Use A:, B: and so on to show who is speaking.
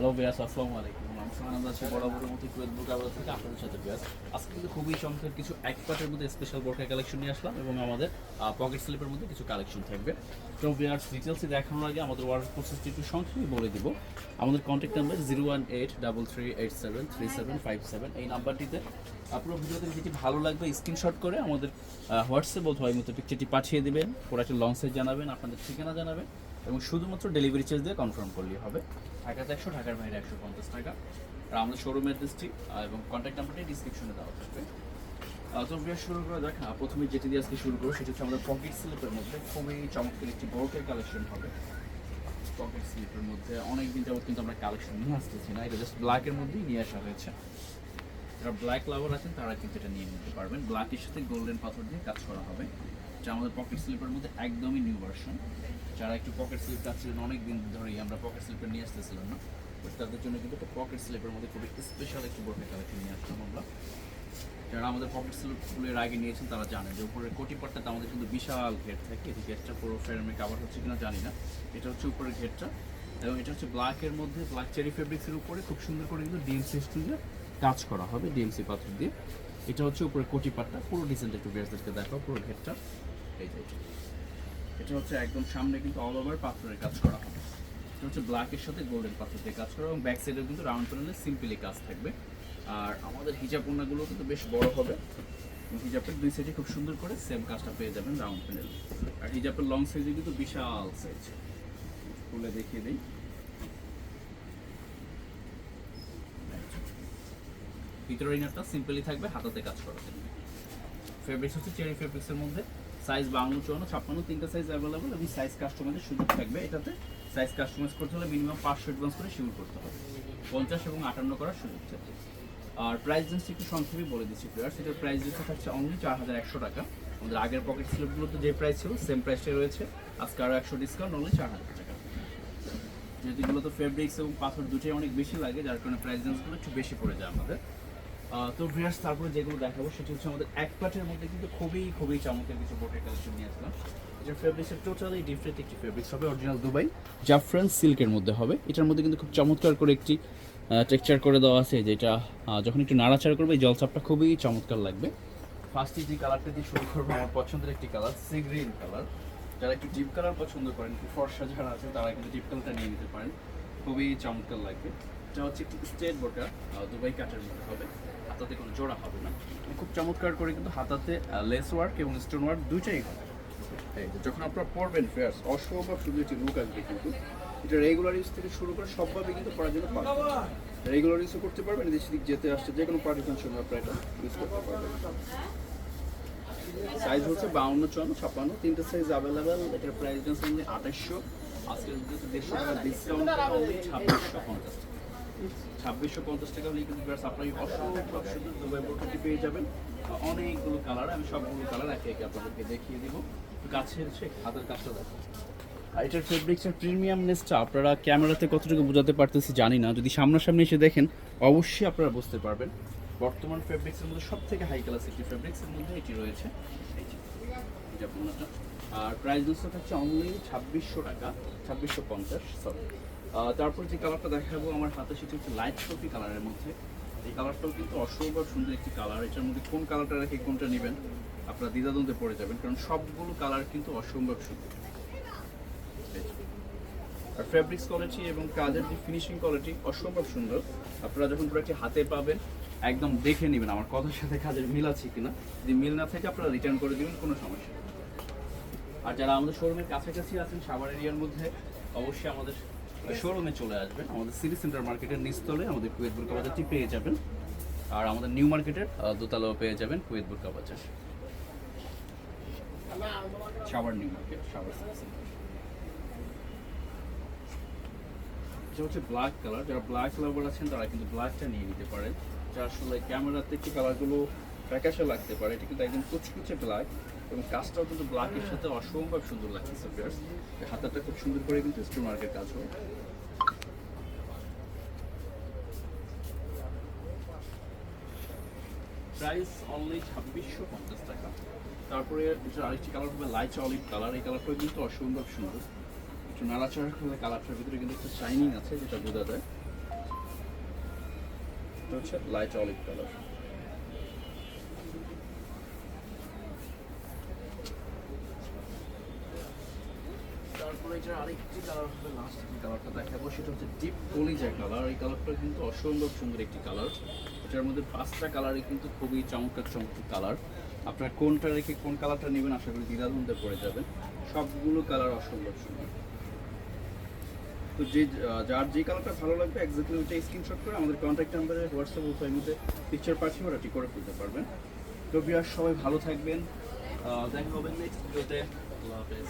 A: Hello বিয়াস আসসালামু আলাইকুম। আমি আছি বরাবরের মতো কুয়েত বুক আবার থেকে আপনাদের সাথে বিয়াস আজকে কিন্তু খুবই চমৎকার কিছু এক পাটের মধ্যে স্পেশাল বোরকা কালেকশন নিয়ে আসলাম এবং আমাদের পকেট স্লিপের মধ্যে কিছু কালেকশন থাকবে। তো বিয়ার্স ডিটেলসে দেখানোর আগে আমাদের ওয়ার্ড প্রসেসটি একটু সংক্ষেপে বলে দিব। আমাদের contact number zero one eight double three eight seven three seven five seven এই নাম্বারটিতে আপনার ভিডিওতে যেটি ভালো লাগবে স্ক্রিনশট করে আমাদের হোয়াটসঅ্যাপ অথবা এই মতো পিকচারটি পাঠিয়ে দেবেন। প্রোডাক্টের লং সাইজ জানাবেন, আপনাদের ঠিকানা জানাবেন। এবং শুধুমাত্র ডেলিভারি চার্জ দিয়ে কনফার্ম করলেই হবে। ঢাকাতে একশো, ঢাকার বাইরে একশো পঞ্চাশ টাকা। আর আমাদের শোরুম অ্যাড্রেসটি এবং কন্ট্যাক্ট নাম্বারটি ডিসক্রিপশনে দেওয়া থাকবে। তো শুরু করে দেখ প্রথমে যেটি দিয়ে আজকে শুরু করব, সেটা হচ্ছে আমাদের পকেট স্লিপের মধ্যে। খুবই চমৎকার একটি বড়কের কালেকশন হবে। পকেট স্লিপের মধ্যে অনেক দিন যাবত কিন্তু আমরা কালেকশন নিয়ে আসতেছি না, এটা জাস্ট ব্ল্যাকের মধ্যেই নিয়ে আসা হয়েছে। যারা ব্ল্যাক লাভার আছেন, তারা কিন্তু এটা নিয়ে নিতে পারবেন। ব্ল্যাকের সাথে গোল্ডেন পাথর দিয়ে কাজ করা হবে। যা আমাদের পকেট স্লিপের মধ্যে একদমই নিউ ভার্সন যারা একটু পকেট স্লিপ চাচ্ছিলেন অনেক দিন ধরেই আমরা পকেট স্লিপের নিয়ে আসতেছিলাম না। বাট তাদের জন্য কিন্তু একটা পকেট স্লিপের মধ্যে খুবই স্পেশাল একটি বোরকা কালেকশন নিয়ে আসলাম আমরা। যারা আমাদের পকেট স্লিপগুলো এর আগে নিয়েছেন, তারা জানেন যে উপরের কোটি পাটটাতে আমাদের কিন্তু বিশাল ঘের থাকে। এই ঘেরটা পুরো ফ্রেমে কাভার হচ্ছে কিনা জানি না। এটা হচ্ছে উপরের ঘেরটা। এবং এটা হচ্ছে ব্ল্যাকের মধ্যে ব্ল্যাক চেরি ফেব্রিক্সের উপরে খুব সুন্দর করে কিন্তু ডিএমসি স্টুডিও কাজ করা হবে ডিএমসি পাথর দিয়ে। এটা হচ্ছে উপরে কোটি পাটটা। পুরো ডিজাইনটা একটু বেসদেরকে দেখাও, পুরো ঘেরটা। এটা। হচ্ছে একদম সামনে কিন্তু অল ওভার পাথরের কাজ করা হবে। এটা হচ্ছে ব্ল্যাকের সাথে গোল্ডেন পাথর দিয়ে কাজ করা এবং ব্যাক সাইডেও কিন্তু রাউন্ড প্যানেলে সিম্পলি কাজ থাকবে। আর আমাদের হিজাব ওড়নাগুলো কিন্তু বেশ বড় হবে। হিজাবের দুই সাইডে খুব সুন্দর করে সেম কাজটা পেয়ে যাবেন রাউন্ড প্যানেল আর হিজাবের লং সাইজে কিন্তু বিশাল সাইজ খুলে দেখিয়ে দিই। ভিতরের ইনারটা সিম্পলি থাকবে, হাতাতে কাজ করা ফেব্রিক্স হচ্ছে চেরি ফেব্রিক্সের মধ্যে। সাইজ বাউন্ন, চুয়ান্ন, ছাপ্পান্ন, তিনটা সাইজ অ্যাভেলেবল এবং সাইজ কাস্টমাইজের সুযোগ থাকবে। এটাতে সাইজ কাস্টমাইজ করতে হলে মিনিমাম পাঁচশো অ্যাডভান্স করে শিউর করতে হবে। পঞ্চাশ এবং আটান্ন করার সুযোগ থাকবে। আর প্রাইস রেঞ্জটা একটু সংক্ষেপে বলে দিচ্ছি প্লেয়ার সেটার প্রাইস রেঞ্জটা থাকছে অনলি চার হাজার একশো টাকা। আমাদের আগের পকেট স্লিপগুলোতে যে প্রাইস ছিল সেম প্রাইসটাই রয়েছে। আজকে আরও একশো ডিসকাউন্ট অনলি চার হাজার টাকা। যেহেতু এগুলো তো ফেব্রিক্স এবং পাথর দুটোই অনেক বেশি লাগে, যার কারণে প্রাইস রেঞ্জগুলো একটু বেশি পড়ে যায় আমাদের। তো ভিয়ার্স তারপরে যেগুলো দেখাবো, সেটা হচ্ছে আমাদের এক পাটের মধ্যে কিন্তু খুবই খুবই চমৎকার কিছু বোটের কালেকশন নিয়ে আসলাম। ফেব্রিক্সের টোটালি ডিফারেন্ট একটি ফেব্রিক্স হবে অরিজিনাল দুবাই জাফরান সিল্কের মধ্যে হবে। এটার মধ্যে কিন্তু খুব চমৎকার করে একটি টেক্সচার করে দেওয়া আছে, যেটা যখন একটু নাড়াচাড়া করবে, এই জলচাপটা খুবই চমৎকার লাগবে। ফার্স্টে যে কালারটা দিয়ে শুরু করব, আমার পছন্দের একটি কালার সি গ্রিন কালার যারা একটু ডিপ কালার পছন্দ করেন, একটু ফর্সা যারা আছে, তারা কিন্তু ডিপ কালারটা নিয়ে নিতে পারেন। খুবই চমৎকার লাগবে। এটা হচ্ছে একটি স্টেট বোটা দুবাই কাঠের মধ্যে হবে। হাতাতে কোনো জোড়া হবে না। খুব চমৎকার করে কিন্তু হাতাতে লেস ওয়ার্ক এবং স্টোন ওয়ার্ক দুইটাই হবে। যখন আপনারা পরবেন ফেয়ার্স অসম্ভব শুধু একটি লুক আসবে কিন্তু। এটা রেগুলার ইউজ থেকে শুরু করে সবভাবে কিন্তু পড়ার জন্য রেগুলার ইউজ করতে পারবেন এদিক সেদিক যেতে আসতে যে কোনো পার্টি ফাংশন আপনারা এটা ইউজ করতে পারবেন। সাইজ হচ্ছে বাউন্ন, চুয়ান্ন, ছাপ্পান্ন। তিনটে সাইজ অ্যাভেলেবেল এটার প্রাইস হচ্ছে আঠাশশো ভিডিওতে দেড়শো টাকা ডিসকাউন্ট ছাব্বিশশো পঞ্চাশ ছাব্বিশশো পঞ্চাশ টাকা হলে কিন্তু আপনার অসংখ্য দুবাই বোর্ডটি পেয়ে যাবেন। অনেকগুলো কালার আমি সবগুলো কালার একে একে আপনাদেরকে দেখিয়ে দিব। কাছের সে হাতের কাজটা দেখো। আর এটার ফেব্রিক্সের প্রিমিয়ামনেসটা আপনারা ক্যামেরাতে কতটুকু বোঝাতে পারতেছি জানি না। যদি সামনাসামনি এসে দেখেন, অবশ্যই আপনারা বুঝতে পারবেন। বর্তমান ফেব্রিক্সের মধ্যে সব থেকে হাই ক্লাস একটি ফেব্রিক্সের মধ্যে এটি রয়েছে। আর প্রাইস দোষটা থাকছে অনলি ছাব্বিশশো টাকা, ছাব্বিশশো পঞ্চাশ সরি তারপর যে কালারটা দেখাবো, আমার হাতে সেটা হচ্ছে লাইট কপি কালারের মধ্যে। এই কালারটাও কিন্তু অসম্ভব সুন্দর একটি কালার এটার মধ্যে কোন কালারটা রেখে কোনটা নেবেন, আপনারা দ্বিধাদ্বন্দ্বে পড়ে যাবেন, কারণ সবগুলো কালার কিন্তু অসম্ভব সুন্দর। আর ফ্যাব্রিক্স কোয়ালিটি এবং কাজের যে ফিনিশিং কোয়ালিটি অসম্ভব সুন্দর। আপনারা যখন প্রোডাক্টটি হাতে পাবেন, একদম দেখে নেবেন আমার কথার সাথে কাজের মিল আছে কিনা। যদি মিল না থাকে, আপনারা রিটার্ন করে দিবেন, কোনো সমস্যা আর যারা আমাদের শোরুমের কাছাকাছি আছেন সাভার এরিয়ার মধ্যে, অবশ্যই আমাদের শোরুমে চলে আসবেন। আমাদের সিটি সেন্টার মার্কেটের নিচতলে আমাদের কুয়েত বুরকা পেয়ে যাবেন। আর আমাদের নিউ মার্কেটের দোতলাও পেয়ে যাবেন কুয়েত বুরকা বাজার নিউ মার্কেট এটা হচ্ছে ব্ল্যাক কালার যারা ব্ল্যাক লাভার আছেন, তারা কিন্তু ব্ল্যাকটা নিয়ে নিতে পারেন। যার আসলে ক্যামেরাতে একটু কালারগুলো ফ্যাকাশে লাগতে পারে। এটা কিন্তু একদম কুচকুচে ব্ল্যাক এবং কাজটাও কিন্তু ব্ল্যাকের সাথে অসম্ভব সুন্দর লাগতেছে ফিয়ার্স হাতাটা খুব সুন্দর করে কিন্তু স্টোন কাজ হবে প্রাইস অনলি ছাব্বিশশো পঞ্চাশ টাকা। তারপরে আরেকটি কালার হবে লাইট অলিভ কালার এই কালারটাও কিন্তু অসম্ভব সুন্দর। একটু নাড়াচাড়া কালারটার ভিতরে কিন্তু একটা শাইনিং আছে, যেটা বোঝা যায়। কালারটা হচ্ছে লাইট অলিভ কালার এটার কালার লাস্ট কালারটা দেখাবো, সেটা হচ্ছে কালার এই কালারটা কিন্তু অসম্ভব সুন্দর একটি কালার মধ্যে পাঁচটা কিন্তু খুবই কালার আপনার কোনটা রেখে কোন কালারটা নেবেন, আশা করি দ্বিধাদ্বন্দ্বে যাবেন। সবগুলো কালার অসম্ভব সুন্দর। তো যে যার যে কালারটা ভালো লাগবে এক্স্যাক্টলি ওইটা স্ক্রিনশট করে আমাদের কন্ট্যাক্ট নাম্বারে হোয়াটসঅ্যাপ ফেসবুকে পিকচার পাঠিয়ে ঠিক করে ফেলতে পারবেন। তো বিয়ার সবাই ভালো থাকবেন। দেখা হবে নেক্সট ভিডিওতে আল্লাহ হাফেজ।